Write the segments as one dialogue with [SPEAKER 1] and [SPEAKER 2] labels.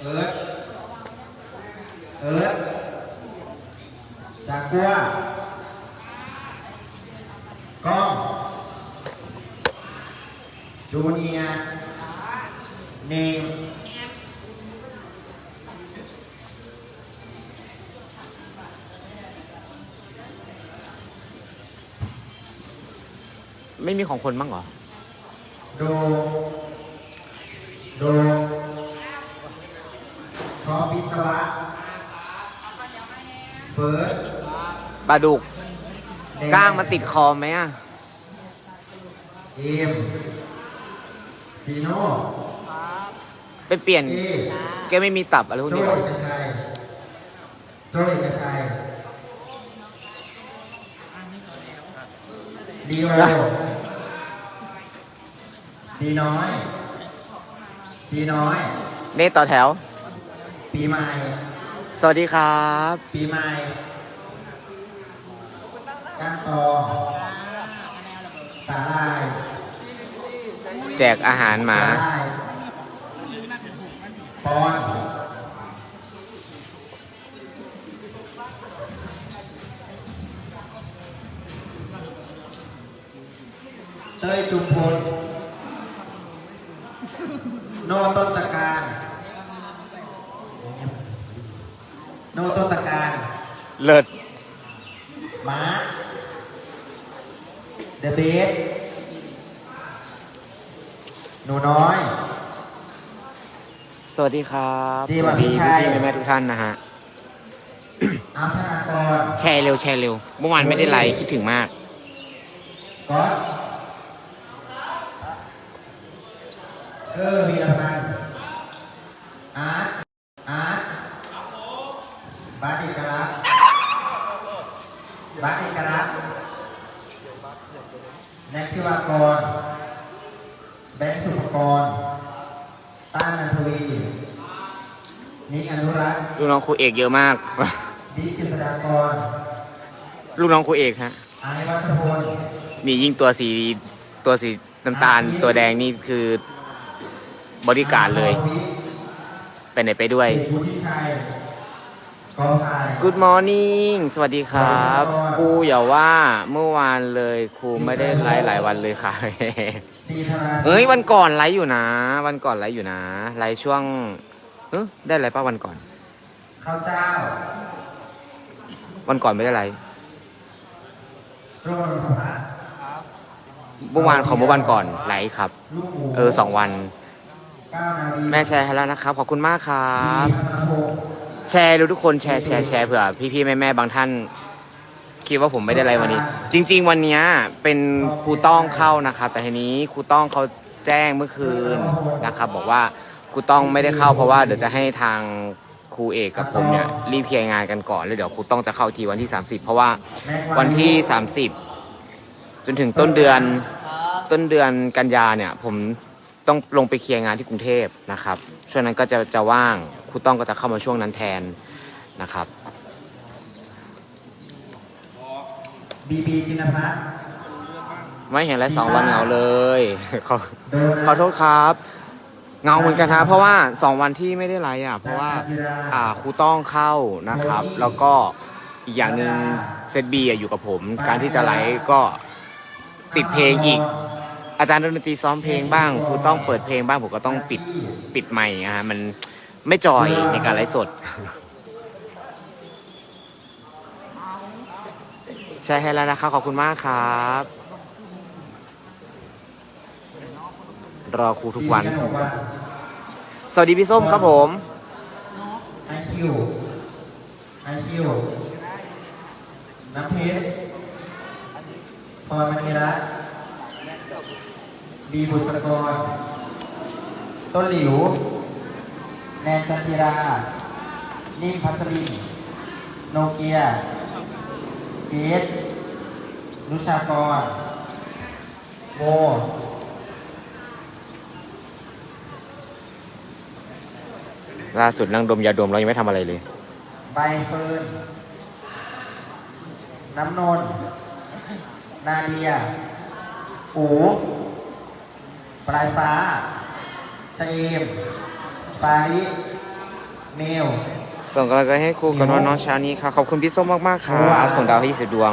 [SPEAKER 1] เอิร์ธเอิร์ธจากกัวกล้องจูเนียร์เนม
[SPEAKER 2] ไม่มีของคนบ้างเหรอ
[SPEAKER 1] โด โด พร้อมวิศวะเฟิร์ส
[SPEAKER 2] ปลาดุก
[SPEAKER 1] แดง
[SPEAKER 2] ก้างมันติดคอไหมอะ
[SPEAKER 1] เอมซีโน่
[SPEAKER 2] ไปเปลี่ยน
[SPEAKER 1] เอ
[SPEAKER 2] แกไม่มีตับอะไรพวก
[SPEAKER 1] โจ้
[SPEAKER 2] นี้หรอ
[SPEAKER 1] เอกชัยโจ้เอกชัยลีโอซีน้อยซีน้อย
[SPEAKER 2] เนตต่อแถว
[SPEAKER 1] ปีใหม่
[SPEAKER 2] สวัสดีครับ
[SPEAKER 1] ปีใหม่ก้านตองสาลาย
[SPEAKER 2] แจกอาหารหมา
[SPEAKER 1] สาลายปอนเต้ยจุมพลโนต้นตะการ โนต้นตะการ
[SPEAKER 2] เลิศ
[SPEAKER 1] ม้าเดอะเบสหนูน้อย
[SPEAKER 2] สวัสดีครับ
[SPEAKER 1] ดี
[SPEAKER 2] ส
[SPEAKER 1] ว่ะ
[SPEAKER 2] วัส
[SPEAKER 1] พี่
[SPEAKER 2] ดี
[SPEAKER 1] ชาย
[SPEAKER 2] พี่ๆแม่ๆทุกท่านนะฮะ
[SPEAKER 1] อาพนากร
[SPEAKER 2] แชร์เร็วแชร์เร็ว เมื่อวานไม่ได้ไลฟ์คิดถึงมาก
[SPEAKER 1] ก๊อตเออวีรพันธ์อาร์ตอาร์ตบาสเอกลักษณ์บาสเอกลักษณ์ แน็กทิวากร แบงค์สุภกร ต้านนันทวี นิกอนุรักษ์
[SPEAKER 2] ลูกน้องครูเอกเยอะมาก
[SPEAKER 1] บิ๊กกฤษฎากร
[SPEAKER 2] ลูกน้องครูเอกฮะ
[SPEAKER 1] ไอซ์วัชพล
[SPEAKER 2] นี่ยิ่งตัวสีตัวสีน้ำตาลตัวแดงนี่คือบริการเลย ไปไหนไปด้วย
[SPEAKER 1] เอกวุฒิชัยกอไผ่
[SPEAKER 2] Good morning สวัสดีครับครูอย่าว่าเมื่อวานเลยครูไม่ได้ไลฟ์หลายวันเลยค่ะ
[SPEAKER 1] ซีธารา
[SPEAKER 2] เฮ้ยวันก่อนไลฟ์อยู่นะ วันก่อนไลฟ์อยู่นะไลฟ์ช่วงเอ้ยได้ไลฟ์ป่ะวันก่อน
[SPEAKER 1] ข้าวเจ้า
[SPEAKER 2] วันก่อนไม่ได้ไลฟ์
[SPEAKER 1] โจ้นนทพัฒน์
[SPEAKER 2] เมื่อวานของเมื่อวันก่อนไลฟ์ครับ
[SPEAKER 1] ลูกหมู
[SPEAKER 2] เออสองวัน
[SPEAKER 1] ก้าวนาวี
[SPEAKER 2] แม่แชร์ให้แล้วนะครับ ขอบคุณมากครับ
[SPEAKER 1] พีพัฒนพงศ์
[SPEAKER 2] แชร์ดูทุกคนแชร์แชร์แชร์เผื่อพี่ๆแม่ๆบางท่าน คิดว่าผมไม่ได้ไลฟ์วันนี้ จริง ๆ วันเนี้ยเป็นครูต้องเข้านะครับแต่ทีนี้ครูต้องเขาแจ้งเมื่อคืนนะครับ บอกว่าครูต้องไม่ได้เข้าเพราะว่าเดี๋ยวจะให้ทางครูเอกกับผมเนี่ยรีบเคลียร์งานกันก่อนแล้วเดี๋ยวครูต้องจะเข้าทีวันที่ 30 เพราะว่าวันที่ 30 จนถึงต้นเดือนต้นเดือนกันยาเนี่ยผม ต้องลงไปเคลียร์งานที่กรุงเทพนะครับช่วงนั้นก็จะจะว่างครูต้องก็จะเข้ามาช่วงนั้นแทนนะครับ
[SPEAKER 1] บีบีจินพัฒน์
[SPEAKER 2] ไม่เห็นแล้วสองวันเหงาเลยขอ
[SPEAKER 1] โดนัท
[SPEAKER 2] ขอโทษครับเหงาเหมือนกันนะเพราะว่าสองวันที่ไม่ได้ไลฟ์อะเพราะว่าอ่าครูต้องเข้านะครับ แล้วก็อีกอย่างหนึ่งเซตบีอยู่กับผม การที่จะไลฟ์ก็ติดเพลงอีก อาจารย์ดนตรีซ้อมเพลงบ้างครูต้องเปิดเพลงบ้างผมก็ต้องปิดปิดไมค์นะฮะมันไม่จอยในการไลฟ์สด ใช่ให้แล้วนะครับขอบคุณมากครับ รอครูทุกวัน สวัสดีพี่ส้มครับผม
[SPEAKER 1] ไอคิวไอคิวน้ำเพชรพรมณีรัตน์ บีบุษกร ต้นหลิว แนนจันทิรา นิ่มพัสริน โนเกียเกตนุชากร โม
[SPEAKER 2] ล่าสุดนั่งดมยาดมเรายังไม่ทำอะไรเลย
[SPEAKER 1] ใบเฟิร์น น้ำนนท์นาเดีย อู ปลายฟ้าเชมปาริเมล
[SPEAKER 2] ส่งกำลังใจให้ครูกันว่าน้องเช้านี้ค่ะขอบคุณพี่ส้มมากๆครับส่งดาวให้20ดวง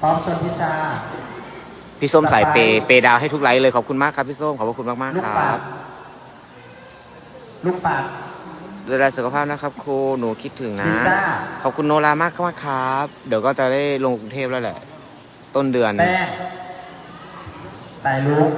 [SPEAKER 1] พร้อมชนพิชา
[SPEAKER 2] พี่ส้มสายเปย์เปย์ดาวให้ทุกไลฟ์เลยขอบคุณมากครับพี่ส้มขอบพระคุณมาก
[SPEAKER 1] ลู
[SPEAKER 2] ๆ
[SPEAKER 1] ก
[SPEAKER 2] ค
[SPEAKER 1] ปั
[SPEAKER 2] รั
[SPEAKER 1] ด
[SPEAKER 2] บ
[SPEAKER 1] ลูกปัด
[SPEAKER 2] ดูแลสุขภาพนะครับครูหนูคิดถึง
[SPEAKER 1] พิ
[SPEAKER 2] นะ
[SPEAKER 1] ซซ่า
[SPEAKER 2] ขอบคุณโนรามากมากๆครับ เดี๋ยวก็จะได้ลงกรุงเทพแล้วแหละ ต้นเดือน
[SPEAKER 1] แป้งสายลุก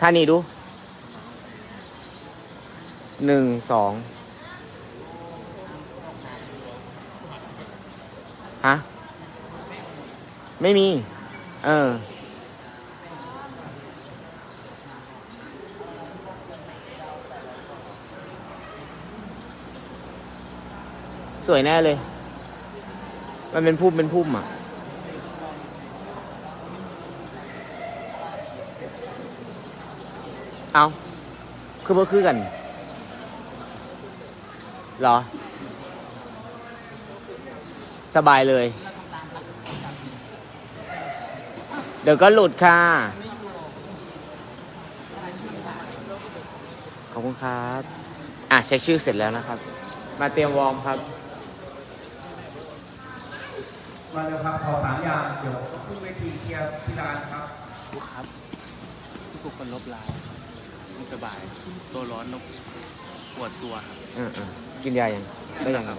[SPEAKER 2] ท่านี้ดูหนึ่งสองฮะ ไม่มี เออ สวยแน่เลย มันเป็นพุ่มเป็นพุ่มอะ เอาคือบ่คือกันเหรอ สบายเลย เดี๋ยวก็หลุดค่ะ ขอบคุณครับ อะเช็คชื่อเสร็จแล้วนะครับ มาเตรียมวอร์มครับ
[SPEAKER 3] มาเร็วครับ ขอสามอย่าง เดี๋ยวขึ้นเวทีเคลียร์ที่ร้านครับ
[SPEAKER 4] ครับทุกคนลบลาย ไม่สบาย ตัวร้อนนกปวดตัวครับ
[SPEAKER 2] อ่าๆกินยายังได้ยังครับ